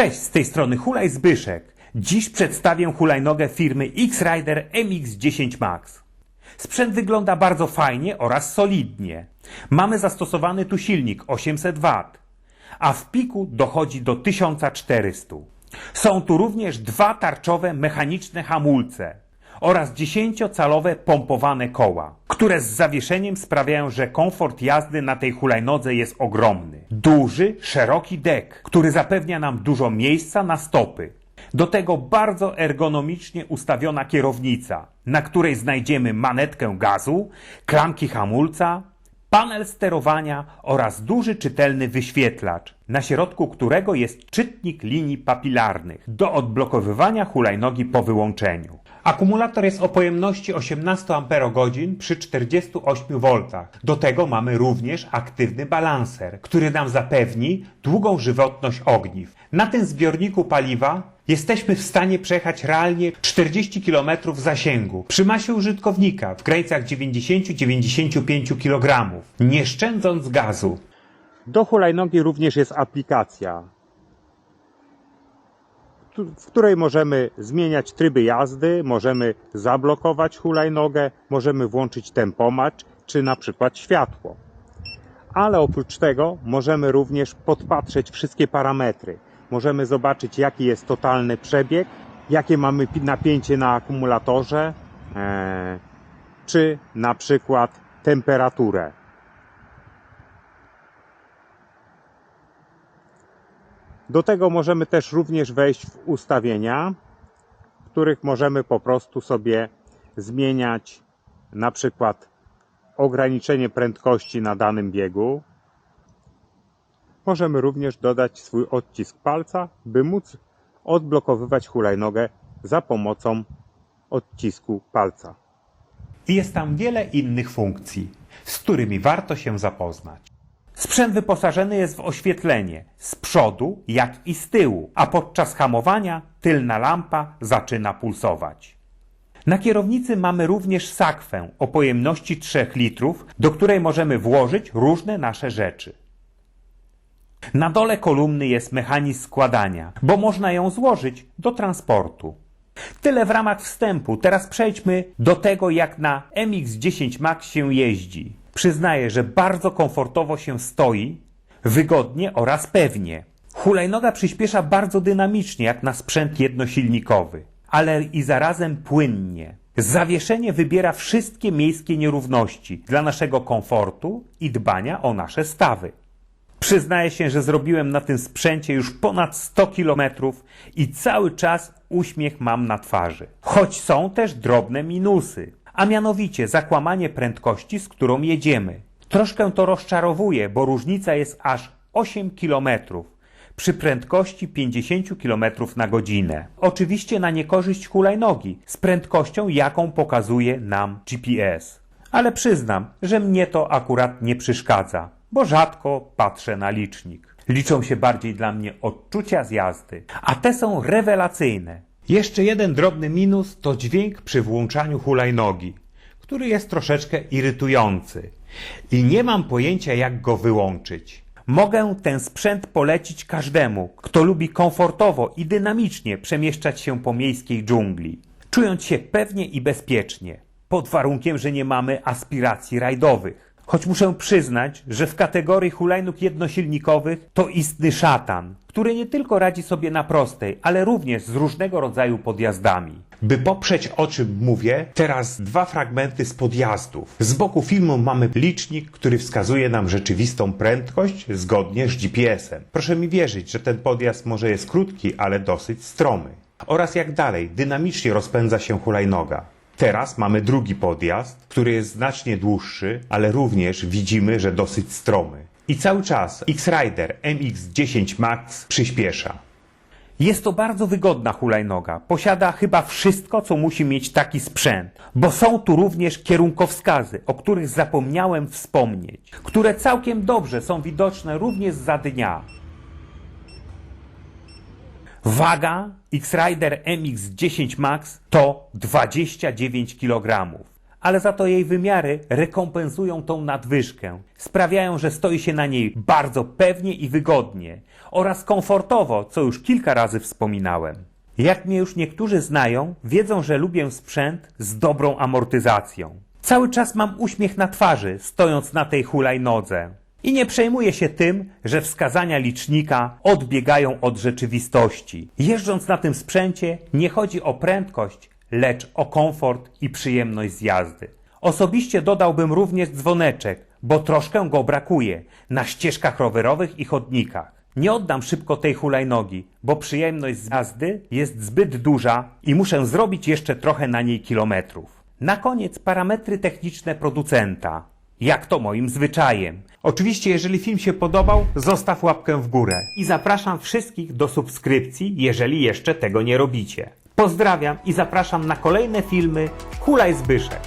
Cześć, z tej strony Hulaj Zbyszek. Dziś przedstawię hulajnogę firmy X-Rider MX-10 Max. Sprzęt wygląda bardzo fajnie oraz solidnie. Mamy zastosowany tu silnik 800 W, a w piku dochodzi do 1400. Są tu również dwa tarczowe mechaniczne hamulce oraz 10-calowe pompowane koła, które z zawieszeniem sprawiają, że komfort jazdy na tej hulajnodze jest ogromny. Duży, szeroki dek, który zapewnia nam dużo miejsca na stopy. Do tego bardzo ergonomicznie ustawiona kierownica, na której znajdziemy manetkę gazu, klamki hamulca, panel sterowania oraz duży czytelny wyświetlacz, na środku którego jest czytnik linii papilarnych do odblokowywania hulajnogi po wyłączeniu. Akumulator jest o pojemności 18 Ah przy 48 V. Do tego mamy również aktywny balanser, który nam zapewni długą żywotność ogniw. Na tym zbiorniku paliwa jesteśmy w stanie przejechać realnie 40 km zasięgu przy masie użytkownika w granicach 90-95 kg, nie szczędząc gazu. Do hulajnogi również jest aplikacja, w której możemy zmieniać tryby jazdy, możemy zablokować hulajnogę, możemy włączyć tempomat czy na przykład światło. Ale oprócz tego możemy również podpatrzeć wszystkie parametry. Możemy zobaczyć jaki jest totalny przebieg, jakie mamy pi- napięcie na akumulatorze, e, czy na przykład temperaturę. Do tego możemy też również wejść w ustawienia, w których możemy po prostu sobie zmieniać na przykład ograniczenie prędkości na danym biegu. Możemy również dodać swój odcisk palca, by móc odblokowywać hulajnogę za pomocą odcisku palca. Jest tam wiele innych funkcji, z którymi warto się zapoznać. Sprzęt wyposażony jest w oświetlenie z przodu, jak i z tyłu, a podczas hamowania tylna lampa zaczyna pulsować. Na kierownicy mamy również sakwę o pojemności 3 litrów, do której możemy włożyć różne nasze rzeczy. Na dole kolumny jest mechanizm składania, bo można ją złożyć do transportu. Tyle w ramach wstępu. Teraz przejdźmy do tego, jak na MX-10 Max się jeździ. Przyznaję, że bardzo komfortowo się stoi, wygodnie oraz pewnie. Hulajnoga przyspiesza bardzo dynamicznie, jak na sprzęt jednosilnikowy, ale i zarazem płynnie. Zawieszenie wybiera wszystkie miejskie nierówności dla naszego komfortu i dbania o nasze stawy. Przyznaję się, że zrobiłem na tym sprzęcie już ponad 100 km i cały czas uśmiech mam na twarzy. Choć są też drobne minusy, a mianowicie zakłamanie prędkości, z którą jedziemy. Troszkę to rozczarowuje, bo różnica jest aż 8 km przy prędkości 50 km na godzinę. Oczywiście na niekorzyść hulajnogi z prędkością, jaką pokazuje nam GPS. Ale przyznam, że mnie to akurat nie przeszkadza, bo rzadko patrzę na licznik. Liczą się bardziej dla mnie odczucia z jazdy, a te są rewelacyjne. Jeszcze jeden drobny minus to dźwięk przy włączaniu hulajnogi, który jest troszeczkę irytujący i nie mam pojęcia jak go wyłączyć. Mogę ten sprzęt polecić każdemu, kto lubi komfortowo i dynamicznie przemieszczać się po miejskiej dżungli, czując się pewnie i bezpiecznie, pod warunkiem, że nie mamy aspiracji rajdowych. Choć muszę przyznać, że w kategorii hulajnóg jednosilnikowych to istny szatan, który nie tylko radzi sobie na prostej, ale również z różnego rodzaju podjazdami. By poprzeć o czym mówię, teraz dwa fragmenty z podjazdów. Z boku filmu mamy licznik, który wskazuje nam rzeczywistą prędkość zgodnie z GPS-em. Proszę mi wierzyć, że ten podjazd może jest krótki, ale dosyć stromy. Oraz jak dalej, dynamicznie rozpędza się hulajnoga. Teraz mamy drugi podjazd, który jest znacznie dłuższy, ale również widzimy, że dosyć stromy. I cały czas X-Rider MX-10 Max przyspiesza. Jest to bardzo wygodna hulajnoga. Posiada chyba wszystko, co musi mieć taki sprzęt, bo są tu również kierunkowskazy, o których zapomniałem wspomnieć, które całkiem dobrze są widoczne również za dnia. Waga X-Rider MX-10 Max to 29 kg, ale za to jej wymiary rekompensują tą nadwyżkę. Sprawiają, że stoi się na niej bardzo pewnie i wygodnie oraz komfortowo, co już kilka razy wspominałem. Jak mnie już niektórzy znają, wiedzą, że lubię sprzęt z dobrą amortyzacją. Cały czas mam uśmiech na twarzy, stojąc na tej hulajnodze. I nie przejmuję się tym, że wskazania licznika odbiegają od rzeczywistości. Jeżdżąc na tym sprzęcie nie chodzi o prędkość, lecz o komfort i przyjemność z jazdy. Osobiście dodałbym również dzwoneczek, bo troszkę go brakuje na ścieżkach rowerowych i chodnikach. Nie oddam szybko tej hulajnogi, bo przyjemność z jazdy jest zbyt duża i muszę zrobić jeszcze trochę na niej kilometrów. Na koniec parametry techniczne producenta. Jak to moim zwyczajem. Oczywiście, jeżeli film się podobał, zostaw łapkę w górę i zapraszam wszystkich do subskrypcji, jeżeli jeszcze tego nie robicie. Pozdrawiam i zapraszam na kolejne filmy Hulaj Zbyszek.